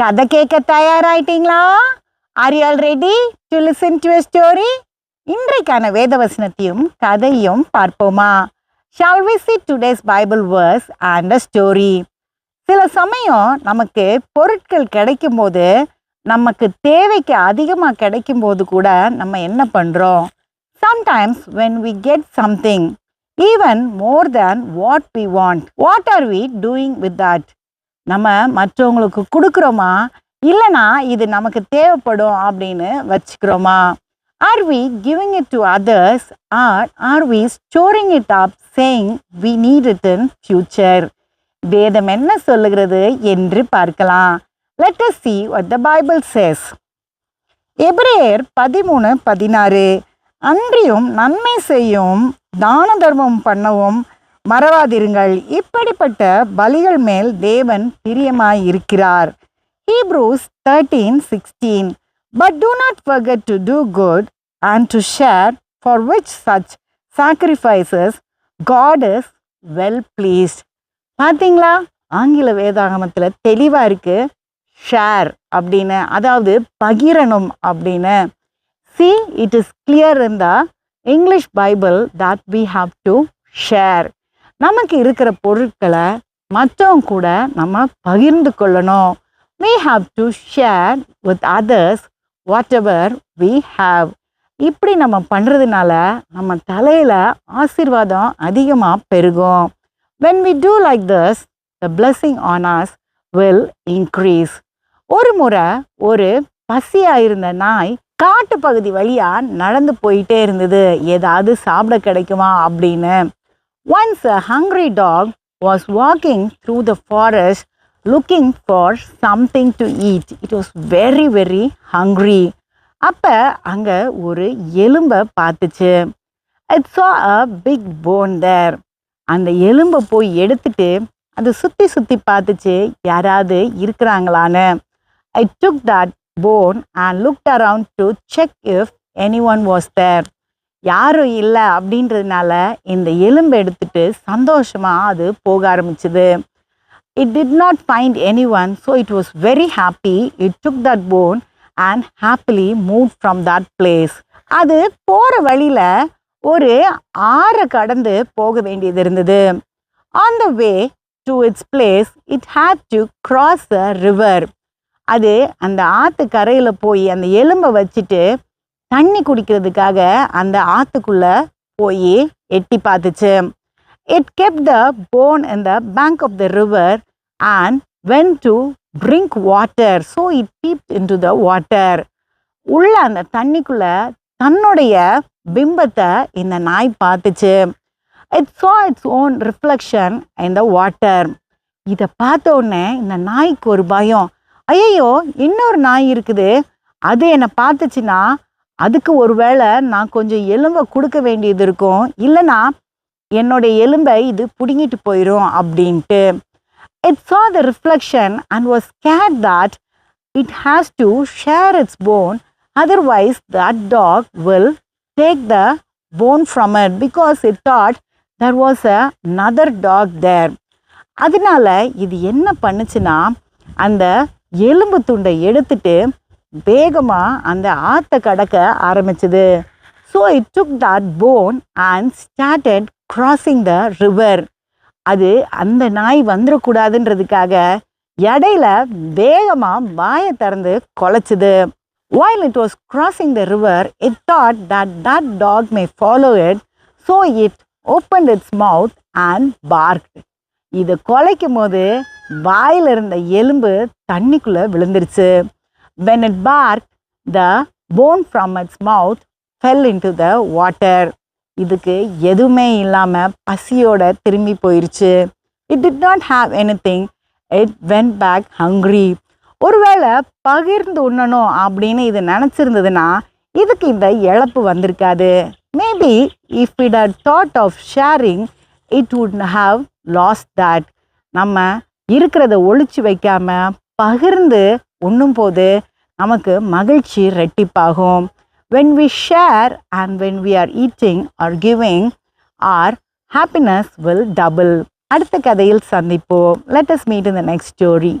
கதை கேட்க தயாராயிட்டீங்களா? Are you all ready to listen to story இன்றைக்கான வேதவசனத்தையும் கதையும் பார்ப்போமா? Shall we see today's Bible verse and a story சில சமயம் நமக்கு பொருட்கள் கிடைக்கும் போது நமக்கு தேவைக்கு அதிகமாக கிடைக்கும் போது கூட நம்ம என்ன பண்ணுறோம் sometimes when we get something even more than what we want what are we doing with that நம்ம மற்றவங்களுக்கு கொடுக்குறோமா? இல்லைனா இது நமக்கு தேவைப்படும் அப்படின்னு வச்சுக்கிறோமா? Are we giving it to others are are we storing it up saying we need it in future வேதம் என்ன சொல்லுகிறது என்று பார்க்கலாம். Let us see what the Bible says எபிரேயர் பதிமூணு பதினாறு. அன்றியும் நன்மை செய்யும் தான தர்மம் பண்ணவும் மறவாதிருங்கள். இப்படிப்பட்ட பலிகள் மேல் தேவன் பிரியமாயிருக்கிறார். Hebrews thirteen sixteen but do not forget to do good and to share for which such sacrifices God is well pleased பார்த்தீங்களா ஆங்கில வேதாகமத்தில் தெளிவாக இருக்கு ஷேர் அப்படின்னு அதாவது பகிரணும் அப்படின்னு. See it is clear in the English Bible that we have to share நமக்கு இருக்கிற பொருட்களை மற்றவங்க கூட நம்ம பகிர்ந்து கொள்ளணும். We have to share with others whatever we have இப்படி நம்ம பண்ணுறதுனால நம்ம தலையில் ஆசீர்வாதம் அதிகமாக பெருகும். When we do like this the blessing on us will increase ஒரு முறை ஒரு பசியாக இருந்த நாய் காட்டு பகுதி வழியாக நடந்து போயிட்டே இருந்தது. ஏதாவது சாப்பிட கிடைக்குமா அப்படின்னு. Once a hungry dog was walking through the forest looking for something to eat. It was very, very hungry. அப்போ அங்கே ஒரு எலும்பை பார்த்துச்சு இட் சா அ பிக் போன் தேர் அந்த எலும்பை போய் எடுத்துட்டு அதை சுற்றி சுற்றி பார்த்துச்சு யாராவது இருக்கிறாங்களான்னு I took that bone and look around to check if anyone was there யாரும் இல்லை அப்படின்றதுனால இந்த எலும்பை எடுத்துட்டு சந்தோஷமாக அது போக ஆரம்பிச்சுது. It did not find anyone so it was very happy it took that bone and happily move from that place அது போகிற வழியில் ஒரு ஆறை கடந்து போக வேண்டியது இருந்தது. On the way to its place it had to cross the river அது அந்த ஆற்று கரையில் போய் அந்த எலும்பை வச்சுட்டு தண்ணி குடிக்கிறதுக்காக அந்த ஆற்றுக்குள்ளே போய் எட்டி பார்த்துச்சு. It kept the bone in the bank of the river and went to drink water so it peep into the water உள்ள அந்த தண்ணிக்குள்ள தன்னுடைய பிம்பத்தை இந்த நாய் பார்த்துச்சு. It saw its own reflection in the water இதை பார்த்த உடனே இந்த நாய்க்கு ஒரு பயம். ஐயோ இன்னொரு நாய் இருக்குது. அது என்னை பார்த்துச்சுன்னா அதுக்கு ஒருவேளை நான் கொஞ்சம் எலும்பை கொடுக்க வேண்டியது இருக்கும் இல்லைனா என்னுடைய எலும்பை இது பிடுங்கிட்டு போயிடும் அப்படின்ட்டு it saw the reflection and was scared that it has to share its bone otherwise that dog will take the bone from it because it thought there was another dog there அதனால இது என்ன பண்ணுச்சுன்னா அந்த எலும்பு துண்டை எடுத்துட்டு வேகமாக அந்த ஆற்றை கடக்க ஆரம்பிச்சுது. So it took that bone and started crossing the river அது அந்த நாய் வந்துடக்கூடாதுன்றதுக்காக இடையில வேகமாக வாயை திறந்து கொலைச்சுது. While it was crossing the river it thought that that dog may follow it so it open its mouth and bark இதை கொலைக்கும் போது வாயில் இருந்த எலும்பு தண்ணிக்குள்ளே விழுந்துருச்சு. When it barked the bone from its mouth fell into the water. இதுக்கு எதுவுமே இல்லாமல் பசியோட திரும்பி போயிடுச்சு it did not have anything it went back hungry ஒருவேளை பகிர்ந்து உண்ணணும் அப்படின்னு இது நினச்சிருந்ததுன்னா இதுக்கு இந்த இழப்பு வந்திருக்காது. Maybe if it had thought of sharing it would have loss that நம்ம இருக்கிறத ஒழிச்சு வைக்காம பகிர்ந்து உண்ணும் போது நமக்கு மகிழ்ச்சி ரெட்டிப்பாகும் when we share and when we are eating or giving our happiness will double அடுத்த கதையில் சந்திப்போம் let us meet in the next story